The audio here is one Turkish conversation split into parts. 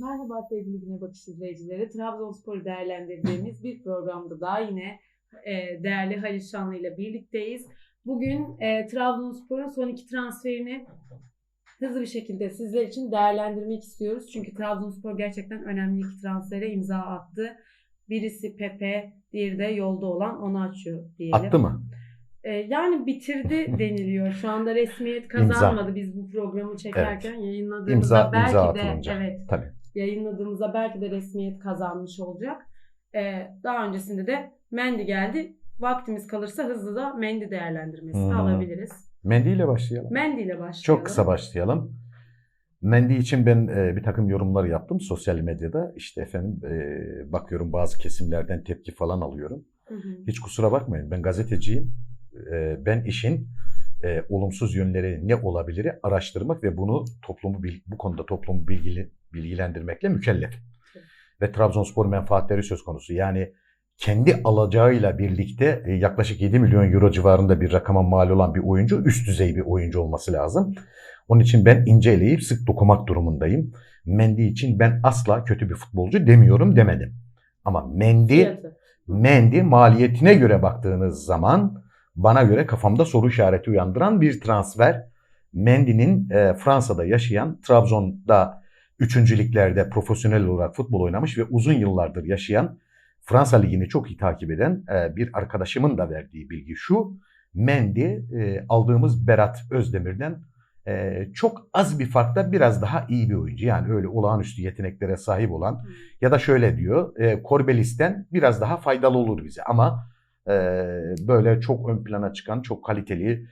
Merhaba sevgili Güne Bakış izleyicileri. Trabzonspor'u değerlendirdiğimiz bir programda daha yine e, değerli Halil Şanlı ile birlikteyiz. Bugün e, Trabzonspor'un son iki transferini hızlı bir şekilde sizler için değerlendirmek istiyoruz. Çünkü Trabzonspor gerçekten önemli iki transfere imza attı. Birisi Pepe, diğeri de yolda olan onu açıyor diyelim. Attı mı? E, yani bitirdi deniliyor. Şu anda resmiyet kazanmadı biz bu programı çekerken yayınladığımızda İmza, belki imza de atılınca. evet Tabii. Yayınladığımızda belki de resmiyet kazanmış olacak. Ee, daha öncesinde de Mendy geldi. Vaktimiz kalırsa hızlı da Mendy değerlendirmesini Hı. alabiliriz. Mendy ile başlayalım. Mendy ile başlayalım. Çok kısa başlayalım. Mendy için ben e, bir takım yorumlar yaptım sosyal medyada. İşte efendim e, bakıyorum bazı kesimlerden tepki falan alıyorum. Hı hı. Hiç kusura bakmayın ben gazeteciyim. E, ben işin e, olumsuz yönleri ne olabilir araştırmak ve bunu toplumu bu konuda toplumu bilgili, bilgilendirmekle mükellef. Evet. Ve Trabzonspor menfaatleri söz konusu. Yani kendi alacağıyla birlikte e, yaklaşık 7 milyon euro civarında bir rakama mal olan bir oyuncu üst düzey bir oyuncu olması lazım. Onun için ben inceleyip sık dokumak durumundayım. Mendy için ben asla kötü bir futbolcu demiyorum demedim. Ama Mendy Fiyatı. Mendy maliyetine göre baktığınız zaman bana göre kafamda soru işareti uyandıran bir transfer. Mendy'nin e, Fransa'da yaşayan, Trabzon'da 3. liglerde profesyonel olarak futbol oynamış ve uzun yıllardır yaşayan, Fransa Ligi'ni çok iyi takip eden e, bir arkadaşımın da verdiği bilgi şu. Mendy e, aldığımız Berat Özdemir'den e, çok az bir farkla biraz daha iyi bir oyuncu. Yani öyle olağanüstü yeteneklere sahip olan ya da şöyle diyor, e, Korbelis'ten biraz daha faydalı olur bize. Ama böyle çok ön plana çıkan, çok kaliteli,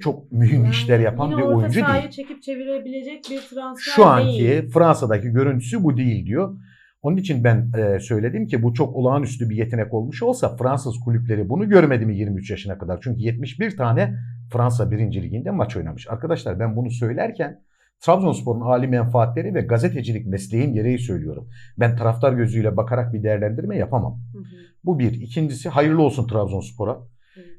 çok mühim Yani işler yapan bir oyuncu değil. çekip çevirebilecek bir transfer Şu anki değil. Fransa'daki görüntüsü bu değil diyor. Onun için ben e, söyledim ki bu çok olağanüstü bir yetenek olmuş olsa Fransız kulüpleri bunu görmedi mi 23 yaşına kadar? Çünkü 71 tane Fransa 1. Liginde maç oynamış. Arkadaşlar ben bunu söylerken Trabzonspor'un hali menfaatleri ve gazetecilik mesleğim gereği söylüyorum. Ben taraftar gözüyle bakarak bir değerlendirme yapamam. Hı hı. Bu bir. İkincisi hayırlı olsun Trabzonspor'a.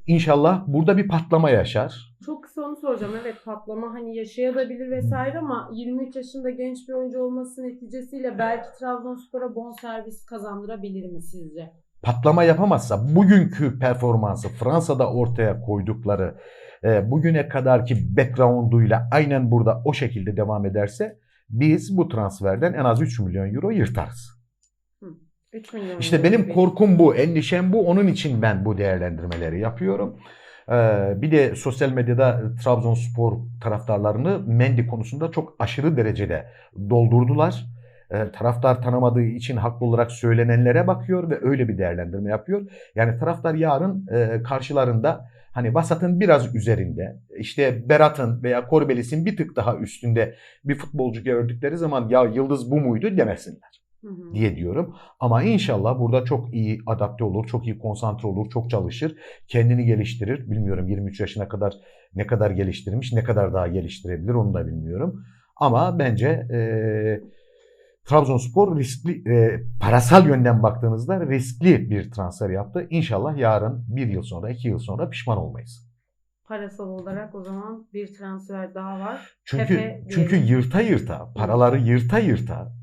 İnşallah burada bir patlama yaşar. Çok kısa onu soracağım. Evet patlama hani yaşayabilir vesaire ama 23 yaşında genç bir oyuncu olması neticesiyle belki Trabzonspor'a bonservis kazandırabilir mi sizce? Patlama yapamazsa bugünkü performansı Fransa'da ortaya koydukları e, bugüne kadarki background'uyla aynen burada o şekilde devam ederse biz bu transferden en az 3 milyon euro yırtarız. 3 milyon. İşte benim gibi. korkum bu, endişem bu. Onun için ben bu değerlendirmeleri yapıyorum. Ee, bir de sosyal medyada Trabzonspor taraftarlarını Mendy konusunda çok aşırı derecede doldurdular. Ee, taraftar tanımadığı için haklı olarak söylenenlere bakıyor ve öyle bir değerlendirme yapıyor. Yani taraftar yarın e, karşılarında hani vasatın biraz üzerinde, işte Berat'ın veya Korbelis'in bir tık daha üstünde bir futbolcu gördükleri zaman ya Yıldız bu muydu demesinler diye diyorum. Ama inşallah burada çok iyi adapte olur, çok iyi konsantre olur, çok çalışır, kendini geliştirir. Bilmiyorum 23 yaşına kadar ne kadar geliştirmiş, ne kadar daha geliştirebilir onu da bilmiyorum. Ama bence e, Trabzonspor riskli, e, parasal yönden baktığınızda riskli bir transfer yaptı. İnşallah yarın bir yıl sonra, iki yıl sonra pişman olmayız. Parasal olarak o zaman bir transfer daha var. Çünkü Pepe çünkü diyelim. yırta yırta, paraları yırta yırta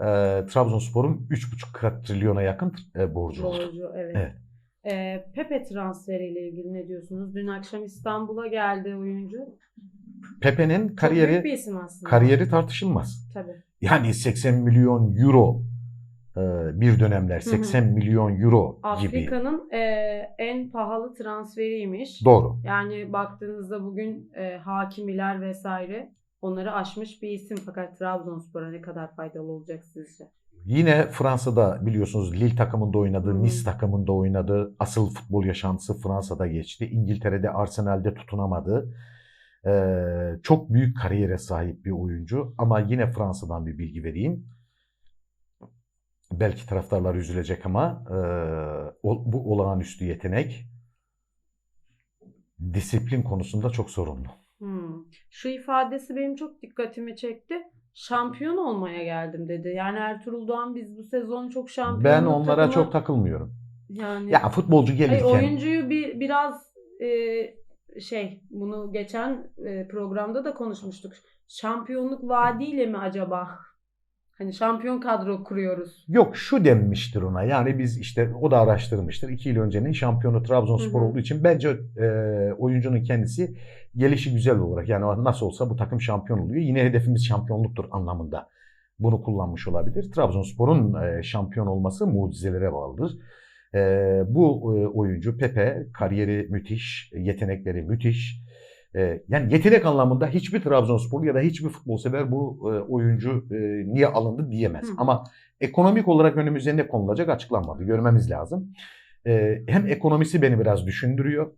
e, Trabzonspor'un 3,5 trilyona yakın e, borcu oldu. Borcu evet. Evet. Ee, Pepe transferiyle ilgili ne diyorsunuz? Dün akşam İstanbul'a geldi oyuncu. Pepe'nin kariyeri kariyeri tartışılmaz. Tabii. Yani 80 milyon euro e, bir dönemler hı. 80 milyon euro gibi. Afrika'nın e, en pahalı transferiymiş. Doğru. Yani baktığınızda bugün e, hakimiler vesaire onları aşmış bir isim fakat Trabzonspor'a ne kadar faydalı olacak sizce? Yine Fransa'da biliyorsunuz Lille takımında oynadı, Hı. Nice takımında oynadı. Asıl futbol yaşantısı Fransa'da geçti. İngiltere'de Arsenal'de tutunamadı. Ee, çok büyük kariyere sahip bir oyuncu ama yine Fransa'dan bir bilgi vereyim. Belki taraftarlar üzülecek ama e, o- bu olağanüstü yetenek disiplin konusunda çok sorunlu. Hmm. Şu ifadesi benim çok dikkatimi çekti. Şampiyon olmaya geldim dedi. Yani Ertuğrul Doğan biz bu sezon çok şampiyon. Ben onlara çok takılmıyorum. yani Ya futbolcu Hayır, gelirken oyuncuyu bir biraz e, şey bunu geçen e, programda da konuşmuştuk. Şampiyonluk vaadiyle mi acaba Hani şampiyon kadro kuruyoruz. Yok şu denmiştir ona. Yani biz işte o da araştırmıştır. İki yıl öncenin şampiyonu Trabzonspor Hı hı. olduğu için bence e, oyuncunun kendisi gelişi güzel olarak yani nasıl olsa bu takım şampiyon oluyor. Yine hedefimiz şampiyonluktur anlamında bunu kullanmış olabilir. Trabzonspor'un e, şampiyon olması mucizelere bağlıdır. E, bu e, oyuncu Pepe kariyeri müthiş, yetenekleri müthiş. E, yani yetenek anlamında hiçbir Trabzonspor ya da hiçbir futbol sever bu e, oyuncu e, niye alındı diyemez. Hı. Ama ekonomik olarak önümüze ne konulacak açıklanmadı. Görmemiz lazım. E, hem ekonomisi beni biraz düşündürüyor.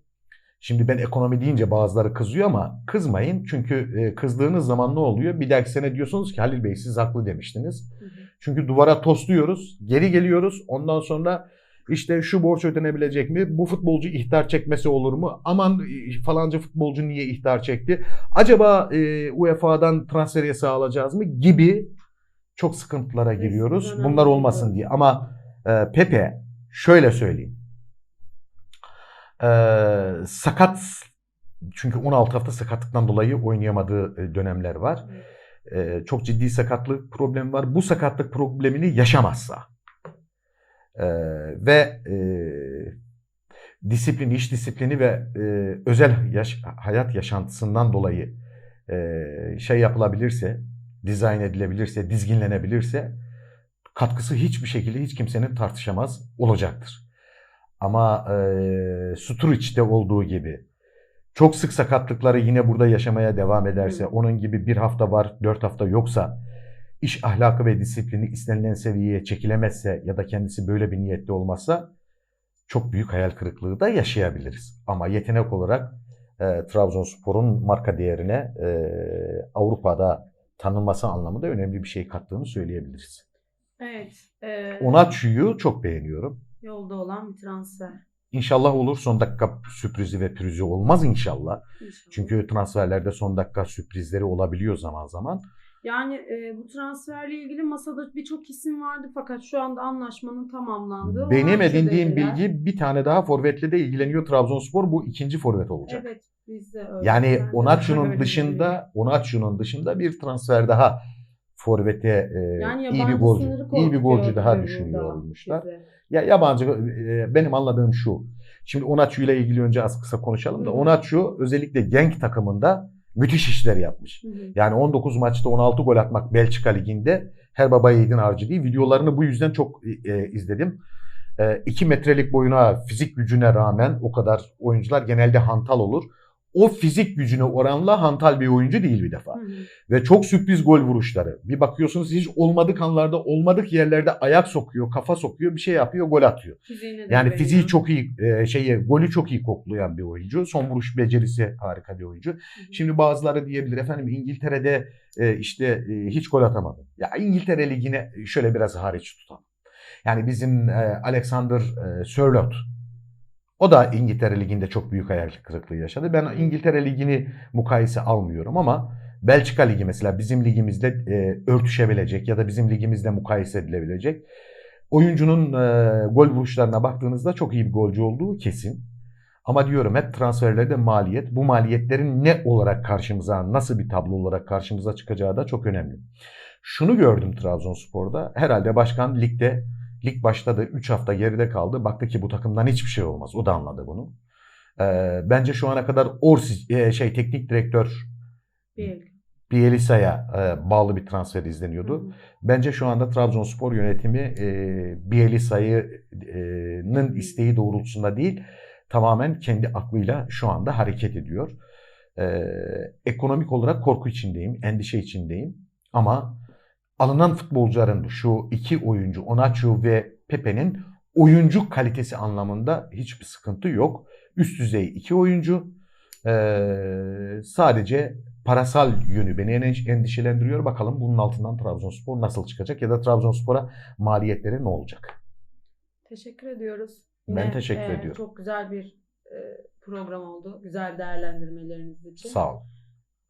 Şimdi ben ekonomi deyince bazıları kızıyor ama kızmayın. Çünkü e, kızdığınız zaman ne oluyor? Bir dahaki sene diyorsunuz ki Halil Bey siz haklı demiştiniz. Hı hı. Çünkü duvara tosluyoruz, geri geliyoruz. Ondan sonra işte şu borç ödenebilecek mi? Bu futbolcu ihtar çekmesi olur mu? Aman e, falanca futbolcu niye ihtar çekti? Acaba e, UEFA'dan transfer yasağı alacağız mı? Gibi çok sıkıntılara giriyoruz. Bunlar olmasın diye. Ama e, Pepe şöyle söyleyeyim. E, sakat çünkü 16 hafta sakatlıktan dolayı oynayamadığı e, dönemler var. E, çok ciddi sakatlık problemi var. Bu sakatlık problemini yaşamazsa e, ve e, disiplin, iş disiplini ve e, özel yaş- hayat yaşantısından dolayı e, şey yapılabilirse, dizayn edilebilirse, dizginlenebilirse katkısı hiçbir şekilde hiç kimsenin tartışamaz olacaktır. Ama e, Sturridge'de olduğu gibi çok sık sakatlıkları yine burada yaşamaya devam ederse, onun gibi bir hafta var, dört hafta yoksa, iş ahlakı ve disiplini istenilen seviyeye çekilemezse ya da kendisi böyle bir niyetli olmazsa çok büyük hayal kırıklığı da yaşayabiliriz. Ama yetenek olarak e, Trabzonspor'un marka değerine e, Avrupa'da tanınması anlamında önemli bir şey kattığını söyleyebiliriz. Evet. E, Onaçu'yu çok beğeniyorum. yolda olan bir transfer. İnşallah olur son dakika sürprizi ve pürüzü olmaz inşallah. İnşallah. Çünkü transferlerde son dakika sürprizleri olabiliyor zaman zaman. Yani e, bu transferle ilgili masada birçok isim vardı fakat şu anda anlaşmanın tamamlandığı. Benim edindiğim bilgi bir tane daha forvetle de ilgileniyor Trabzonspor. Bu ikinci forvet olacak. Evet biz de öyle. Yani Ben de Onaçu'nun öyle dışında dışında bir biliyorum. daha forvete e, yani iyi bir golcü iyi bir golcü daha burada düşünüyormuşlar. bizi. Ya yabancı e, benim anladığım şu. Şimdi Onaçu ile ilgili önce az kısa konuşalım da Hı hı. Onaçu özellikle Genk takımında müthiş işler yapmış. Hı hı. Yani 19 maçta 16 gol atmak Belçika Ligi'nde her baba yiğidin harcı değil. Videolarını bu yüzden çok e, izledim. 2 metrelik boyuna, fizik gücüne rağmen o kadar oyuncular genelde hantal olur. O fizik gücüne oranla hantal bir oyuncu değil bir defa. Hı hı. Ve çok sürpriz gol vuruşları. Bir bakıyorsunuz hiç olmadık anlarda, olmadık yerlerde ayak sokuyor, kafa sokuyor, bir şey yapıyor, gol atıyor. Fiziğine Yani fiziği çok iyi, e, şeyi, golü çok iyi koklayan bir oyuncu. Son vuruş becerisi harika bir oyuncu. Hı hı. Şimdi bazıları diyebilir efendim İngiltere'de e, işte e, hiç gol atamadı. Ya İngiltere Ligi'ne şöyle biraz hariç tutalım. Yani bizim e, Alexander e, Sörloth o da İngiltere Ligi'nde çok büyük hayal kırıklığı yaşadı. Ben İngiltere Ligi'ni mukayese almıyorum ama Belçika Ligi mesela bizim ligimizle e, örtüşebilecek ya da bizim ligimizle mukayese edilebilecek. Oyuncunun e, gol vuruşlarına baktığınızda çok iyi bir golcü olduğu kesin. Ama diyorum hep transferlerde maliyet. Bu maliyetlerin ne olarak karşımıza, nasıl bir tablo olarak karşımıza çıkacağı da çok önemli. Şunu gördüm Trabzonspor'da. Herhalde başkan ligde, lig başladı 3 hafta geride kaldı. Baktı ki bu takımdan hiçbir şey olmaz. O da anladı bunu. Ee, bence şu ana kadar Orsic, e, şey teknik direktör. Bielisa'ya e, bağlı bir transfer izleniyordu. Bence şu anda Trabzonspor yönetimi e, Bielisa'nın isteği doğrultusunda değil, tamamen kendi aklıyla şu anda hareket ediyor. E, ekonomik olarak korku içindeyim, endişe içindeyim. Ama alınan futbolcuların şu iki oyuncu, Onaçu ve Pepe'nin oyuncu kalitesi anlamında hiçbir sıkıntı yok. Üst düzey iki oyuncu. E, sadece parasal yönü beni en- endişelendiriyor. Bakalım bunun altından Trabzonspor nasıl çıkacak ya da Trabzonspor'a maliyetleri ne olacak? Teşekkür ediyoruz. Ben teşekkür e, ediyorum. Çok güzel bir e, program oldu. Güzel değerlendirmeleriniz için. Sağ ol.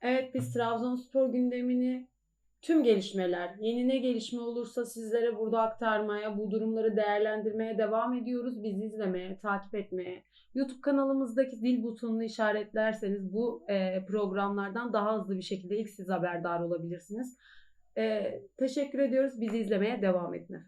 Evet biz Trabzonspor gündemini tüm gelişmeler, yeni ne gelişme olursa sizlere burada aktarmaya, bu durumları değerlendirmeye devam ediyoruz. Bizi izlemeye, takip etmeye. YouTube kanalımızdaki zil butonunu işaretlerseniz bu e, programlardan daha hızlı bir şekilde ilk siz haberdar olabilirsiniz. E, teşekkür ediyoruz. Bizi izlemeye devam edin efendim.